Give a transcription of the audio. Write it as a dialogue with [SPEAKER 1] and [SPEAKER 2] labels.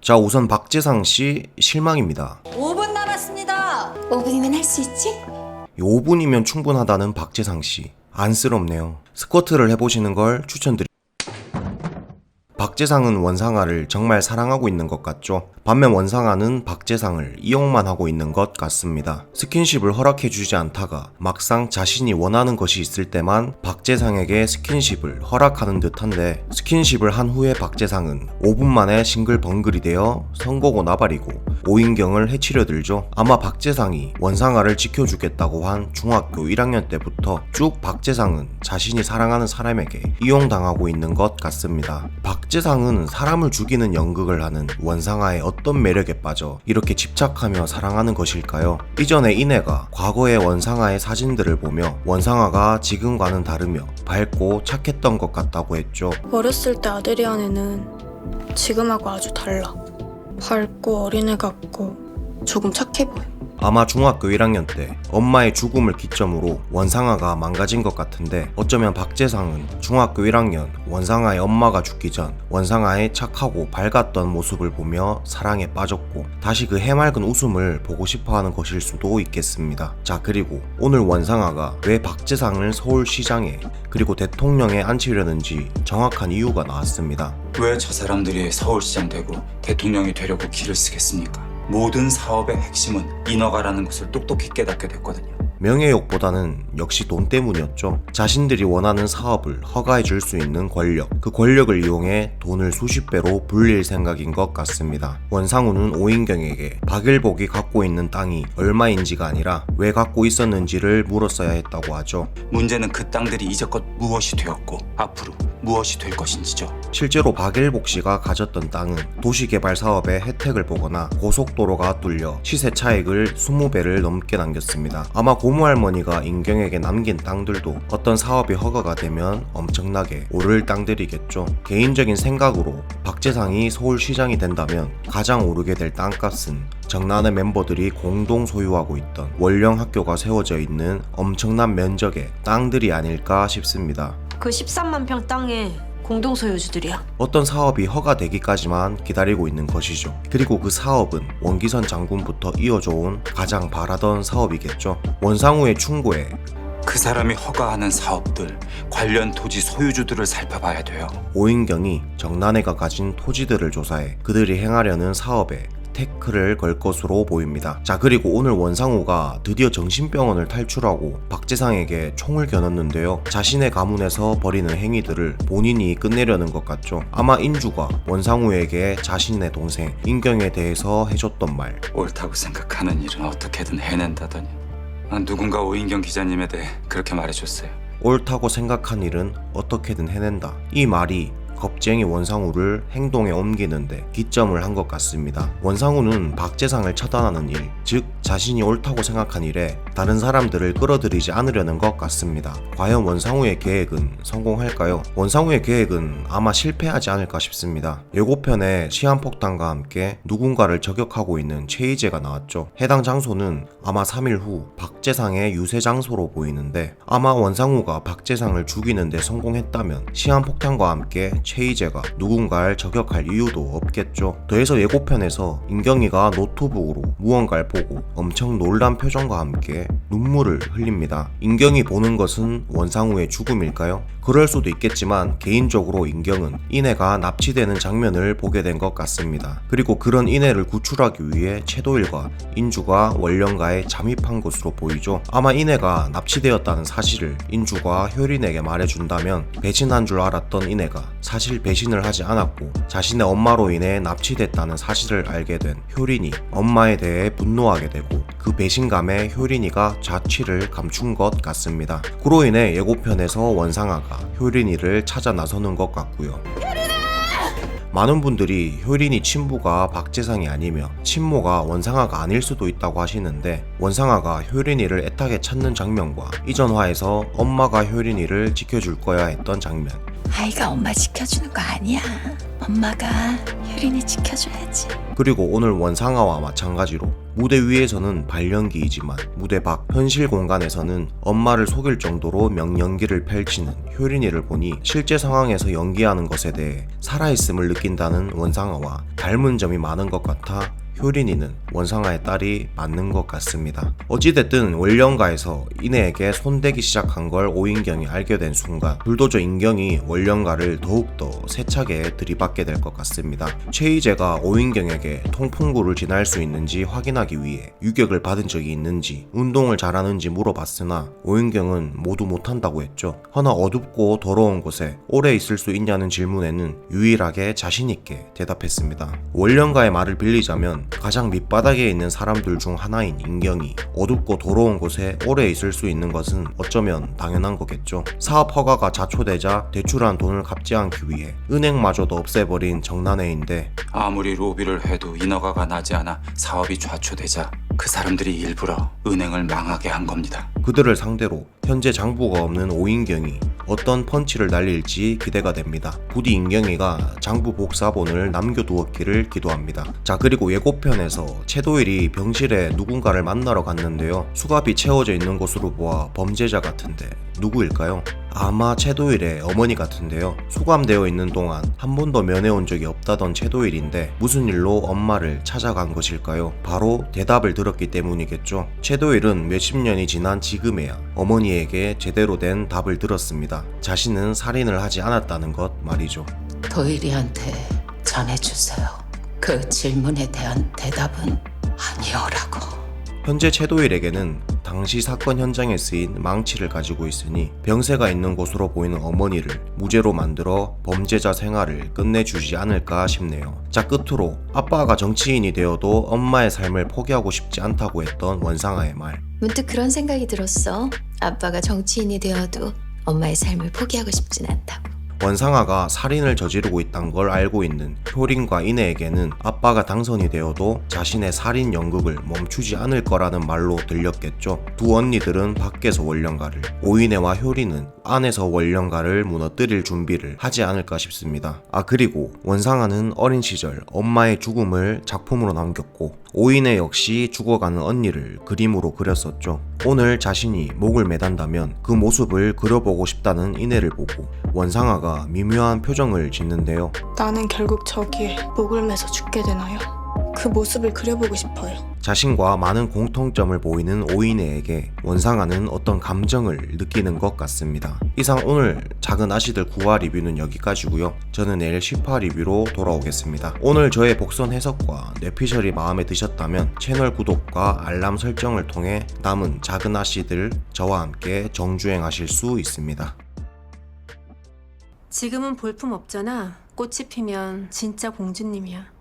[SPEAKER 1] 자 우선 박재상 씨 실망입니다.
[SPEAKER 2] 5분 남았습니다.
[SPEAKER 3] 5분이면 할 수 있지?
[SPEAKER 1] 5분이면 충분하다는 박재상 씨 안쓰럽네요. 스쿼트를 해보시는 걸 추천드립니다. 박재상은 원상아를 정말 사랑하고 있는 것 같죠? 반면 원상아는 박재상을 이용만 하고 있는 것 같습니다. 스킨십을 허락해주지 않다가 막상 자신이 원하는 것이 있을 때만 박재상에게 스킨십을 허락하는 듯한데 스킨십을 한 후에 박재상은 5분 만에 싱글벙글이 되어 선고고 나발이고 오인경을 해치려 들죠. 아마 박재상이 원상아를 지켜주겠다고 한 중학교 1학년 때부터 쭉 박재상은 자신이 사랑하는 사람에게 이용당하고 있는 것 같습니다. 박재상은 사람을 죽이는 연극을 하는 원상아의 어떤 매력에 빠져 이렇게 집착하며 사랑하는 것일까요? 이전에 이내가 과거의 원상아의 사진들을 보며 원상아가 지금과는 다르며 밝고 착했던 것 같다고 했죠.
[SPEAKER 4] 어렸을 때 아데리안에는 지금하고 아주 달라. 밝고 어린애 같고 조금 착해 보여.
[SPEAKER 1] 아마 중학교 1학년 때 엄마의 죽음을 기점으로 원상아가 망가진 것 같은데 어쩌면 박재상은 중학교 1학년 원상아의 엄마가 죽기 전 원상아의 착하고 밝았던 모습을 보며 사랑에 빠졌고 다시 그 해맑은 웃음을 보고 싶어 하는 것일 수도 있겠습니다. 자 그리고 오늘 원상아가 왜 박재상을 서울시장에 그리고 대통령에 앉히려는지 정확한 이유가 나왔습니다.
[SPEAKER 5] 왜 저 사람들이 서울시장 되고 대통령이 되려고 길을 쓰겠습니까? 모든 사업의 핵심은 인허가라는 것을 똑똑히 깨닫게 됐거든요.
[SPEAKER 1] 명예욕보다는 역시 돈 때문이었죠. 자신들이 원하는 사업을 허가해 줄 수 있는 권력, 그 권력을 이용해 돈을 수십 배로 불릴 생각인 것 같습니다. 원상우는 오인경에게 박일복이 갖고 있는 땅이 얼마인지가 아니라 왜 갖고 있었는지를 물었어야 했다고 하죠.
[SPEAKER 5] 문제는 그 땅들이 이제껏 무엇이 되었고 앞으로 무엇이 될 것인지죠.
[SPEAKER 1] 실제로 박일복 씨가 가졌던 땅은 도시개발 사업의 혜택을 보거나 고속도로가 뚫려 시세 차익을 20배를 넘게 남겼습니다. 아마 고모 할머니가 인경에게 남긴 땅들도 어떤 사업이 허가가 되면 엄청나게 오를 땅들이겠죠. 개인적인 생각으로 박재상이 서울시장이 된다면 가장 오르게 될 땅값은 정란의 멤버들이 공동 소유하고 있던 원령 학교가 세워져 있는 엄청난 면적의 땅들이 아닐까 싶습니다.
[SPEAKER 2] 그 13만 평 땅에 공동소유주들이야.
[SPEAKER 1] 어떤 사업이 허가되기까지만 기다리고 있는 것이죠. 그리고 그 사업은 원기선 장군부터 이어져 온 가장 바라던 사업이겠죠. 원상우의 충고에
[SPEAKER 5] 그 사람이 허가하는 사업들, 관련 토지 소유주들을 살펴봐야 돼요.
[SPEAKER 1] 오인경이 정난해가 가진 토지들을 조사해 그들이 행하려는 사업에 태클을 걸 것으로 보입니다. 자 그리고 오늘 원상우가 드디어 정신병원을 탈출하고 박재상에게 총을 겨눴는데요. 자신의 가문에서 벌이는 행위들을 본인이 끝내려는 것 같죠. 아마 인주가 원상우에게 자신의 동생 인경에 대해서 해줬던 말
[SPEAKER 5] 옳다고 생각하는 일은 어떻게든 해낸다더니 아, 누군가 오인경 기자님에 대해 그렇게 말해줬어요.
[SPEAKER 1] 옳다고 생각한 일은 어떻게든 해낸다. 이 말이 겁쟁이 원상우를 행동에 옮기는데 기점을 한 것 같습니다. 원상우는 박재상을 차단하는 일, 즉 자신이 옳다고 생각한 일에 다른 사람들을 끌어들이지 않으려는 것 같습니다. 과연 원상우의 계획은 성공할까요? 원상우의 계획은 아마 실패하지 않을까 싶습니다. 예고편에 시한폭탄과 함께 누군가를 저격하고 있는 최희재가 나왔죠. 해당 장소는 아마 3일 후 박재상의 유세 장소로 보이는데 아마 원상우가 박재상을 죽이는데 성공했다면 시한폭탄과 함께 최희재가 누군가를 저격할 이유도 없겠죠. 더해서 예고편에서 인경이가 노트북으로 무언가를 보고 엄청 놀란 표정과 함께 눈물을 흘립니다. 인경이 보는 것은 원상우의 죽음일까요? 그럴 수도 있겠지만 개인적으로 인경은 인해가 납치되는 장면을 보게 된 것 같습니다. 그리고 그런 인해를 구출하기 위해 채도일과 인주가 원령가에 잠입한 것으로 보이죠. 아마 인해가 납치되었다는 사실을 인주가 효린에게 말해준다면 배신한 줄 알았던 인해가 사실 배신을 하지 않았고 자신의 엄마로 인해 납치됐다는 사실을 알게 된 효린이 엄마에 대해 분노하게 되고 그 배신감에 효린이가 자취를 감춘 것 같습니다. 그로 인해 예고편에서 원상아가 효린이를 찾아 나서는 것 같고요. 많은 분들이 효린이 친부가 박재상이 아니며 친모가 원상아가 아닐 수도 있다고 하시는데 원상아가 효린이를 애타게 찾는 장면과 이전화에서 엄마가 효린이를 지켜줄 거야 했던 장면
[SPEAKER 3] 아이가 엄마 지켜주는 거 아니야. 엄마가 효린이 지켜줘야지.
[SPEAKER 1] 그리고 오늘 원상아와 마찬가지로 무대 위에서는 발연기이지만 무대 밖 현실 공간에서는 엄마를 속일 정도로 명연기를 펼치는 효린이를 보니 실제 상황에서 연기하는 것에 대해 살아있음을 느낀다는 원상아와 닮은 점이 많은 것 같아 효린이는 원상아의 딸이 맞는 것 같습니다. 어찌됐든 원령가에서 이내에게 손대기 시작한 걸 오인경이 알게 된 순간 불도저 인경이 원령가를 더욱더 세차게 들이받게 될 것 같습니다. 최희재가 오인경에게 통풍구를 지날 수 있는지 확인하기 위해 유격을 받은 적이 있는지 운동을 잘하는지 물어봤으나 오인경은 모두 못한다고 했죠. 허나 어둡고 더러운 곳에 오래 있을 수 있냐는 질문에는 유일하게 자신있게 대답했습니다. 원령가의 말을 빌리자면 가장 밑바닥에 있는 사람들 중 하나인 인경이 어둡고 더러운 곳에 오래 있을 수 있는 것은 어쩌면 당연한 거겠죠. 사업 허가가 자초되자 대출한 돈을 갚지 않기 위해 은행마저도 없애버린 정난애인데
[SPEAKER 5] 아무리 로비를 해도 인허가가 나지 않아 사업이 좌초되자 그 사람들이 일부러 은행을 망하게 한 겁니다.
[SPEAKER 1] 그들을 상대로 현재 장부가 없는 오인경이 어떤 펀치를 날릴지 기대가 됩니다. 부디 인경이가 장부 복사본을 남겨두었기를 기도합니다. 자 그리고 예고편에서 채도일이 병실에 누군가를 만나러 갔는데요. 수갑이 채워져 있는 것으로 보아 범죄자 같은데 누구일까요? 아마 채도일의 어머니 같은데요. 수감되어 있는 동안 한 번도 면회 온 적이 없다던 채도일인데 무슨 일로 엄마를 찾아간 것일까요? 바로 대답을 들었기 때문이겠죠. 채도일은 몇십 년이 지난 지금에야 어머니에게 제대로 된 답을 들었습니다. 자신은 살인을 하지 않았다는 것 말이죠.
[SPEAKER 3] 도일이한테 전해주세요. 그 질문에 대한 대답은 아니오라고.
[SPEAKER 1] 현재 채도일에게는 당시 사건 현장에 쓰인 망치를 가지고 있으니 병세가 있는 곳으로 보이는 어머니를 무죄로 만들어 범죄자 생활을 끝내주지 않을까 싶네요. 자 끝으로 아빠가 정치인이 되어도 엄마의 삶을 포기하고 싶지 않다고 했던 원상아의 말.
[SPEAKER 6] 문득 그런 생각이 들었어. 아빠가 정치인이 되어도 엄마의 삶을 포기하고 싶진 않다고.
[SPEAKER 1] 원상아가 살인을 저지르고 있다는 걸 알고 있는 효린과 이내에게는 아빠가 당선이 되어도 자신의 살인 연극을 멈추지 않을 거라는 말로 들렸겠죠. 두 언니들은 밖에서 원령가를, 오인혜와 효린은 안에서 원령가를 무너뜨릴 준비를 하지 않을까 싶습니다. 아 그리고 원상아는 어린 시절 엄마의 죽음을 작품으로 남겼고 오인혜 역시 죽어가는 언니를 그림으로 그렸었죠. 오늘 자신이 목을 매단다면 그 모습을 그려보고 싶다는 이내를 보고 원상아가 미묘한 표정을 짓는데요.
[SPEAKER 4] 나는 결국 저기에 목을 매서 죽게 되나요? 그 모습을 그려보고 싶어요.
[SPEAKER 1] 자신과 많은 공통점을 보이는 오인혜에게 원상아는 어떤 감정을 느끼는 것 같습니다. 이상 오늘 작은 아시들 9화 리뷰는 여기까지고요. 저는 내일 10화 리뷰로 돌아오겠습니다. 오늘 저의 복선 해석과 뇌피셜이 마음에 드셨다면 채널 구독과 알람 설정을 통해 남은 작은 아씨들 저와 함께 정주행하실 수 있습니다.
[SPEAKER 2] 지금은 볼품 없잖아. 꽃이 피면 진짜 공주님이야.